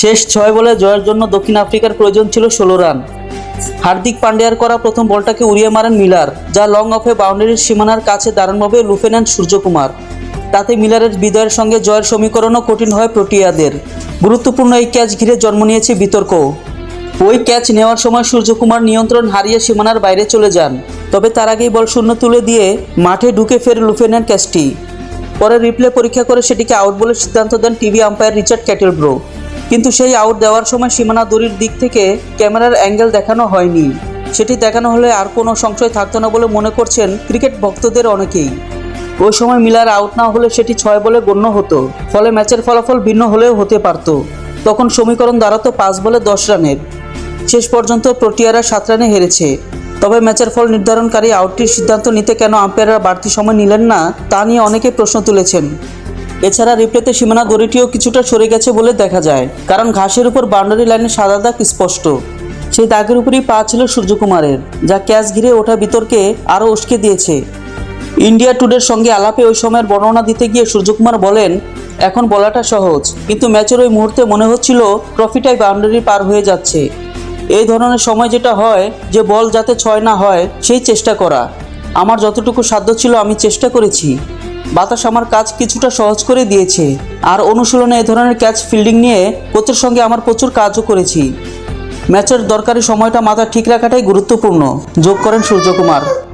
শেষ ছয় বলে জয়ের জন্য দক্ষিণ আফ্রিকার প্রয়োজন ছিল ষোলো রান। হার্দিক পান্ডিয়ার করা প্রথম বলটাকে উড়িয়ে মারেন মিলার, যা লং অফে বাউন্ডারির সীমানার কাছে দারুণভাবে লুফে নেন সূর্যকুমার। তাতে মিলারের বিদয়ের সঙ্গে জয়ের সমীকরণও কঠিন হয় প্রোটিয়াদের। গুরুত্বপূর্ণ এই ক্যাচ ঘিরে জন্ম নিয়েছে বিতর্ক। ওই ক্যাচ নেওয়ার সময় সূর্যকুমার নিয়ন্ত্রণ হারিয়ে সীমানার বাইরে চলে যান, তবে তার আগেই বল শূন্য তুলে দিয়ে মাঠে ঢুকে ফের লুফে নেন ক্যাচটি পরে রিপ্লে পরীক্ষা করে সেটিকে আউট বলে সিদ্ধান্ত দেন টিভি আম্পায়ার রিচার্ড ক্যাটেলব্রো। কিন্তু সেই আউট দেওয়ার সময় সীমানা দড়ির দিক থেকে ক্যামেরার অ্যাঙ্গেল দেখানো হয়নি। সেটি দেখানো হলে আর কোনো সংশয় থাকতো না বলে মনে করছেন ক্রিকেট ভক্তদের অনেকেই। ওই সময় মিলার আউট না হলে সেটি ছয় বলে গণ্য হতো, ফলে ম্যাচের ফলাফল ভিন্ন হলেও হতে পারত। তখন সমীকরণ দাঁড়াতো পাঁচ বলে দশ রানের। শেষ পর্যন্ত প্রোটিয়ারা সাত রানে হেরেছে। তবে ম্যাচের ফল নির্ধারণকারী আউটটির সিদ্ধান্ত নিতে কেন আম্পায়াররা বাড়তি সময় নিলেন না, তা নিয়ে অনেকে প্রশ্ন তুলেছেন। এছাড়া রিপ্লেতে সীমানা দড়িটিও কিছুটা সরে গেছে বলে দেখা যায়, কারণ ঘাসের উপর বাউন্ডারি লাইনে সাদা দাগ স্পষ্ট। সেই দাগের উপরই পা ছিল সূর্যকুমারের, যা ক্যাচ ঘিরে ওঠা বিতর্কে আরও উস্কে দিয়েছে। ইন্ডিয়া টুডের সঙ্গে আলাপে ওই সময়ের বর্ণনা দিতে গিয়ে সূর্যকুমার বলেন, এখন বলাটা সহজ, কিন্তু ম্যাচের ওই মুহূর্তে মনে হচ্ছিল ট্রফিটাই বাউন্ডারি পার হয়ে যাচ্ছে। এই ধরনের সময় যেটা হয়, যে বল যাতে ছয় না হয়, সেই চেষ্টা করা। আমার যতটুকু সাধ্য ছিল আমি চেষ্টা করেছি। বাতাস আমার কাজ কিছুটা সহজ করে দিয়েছে। আর অনুশীলনে এ ধরনের ক্যাচ ফিল্ডিং নিয়ে কোচের সঙ্গে আমার প্রচুর কাজও করেছি। ম্যাচের দরকারি সময়টা মাথা ঠিক রাখাটাই গুরুত্বপূর্ণ। যোগ করেন সূর্যকুমার।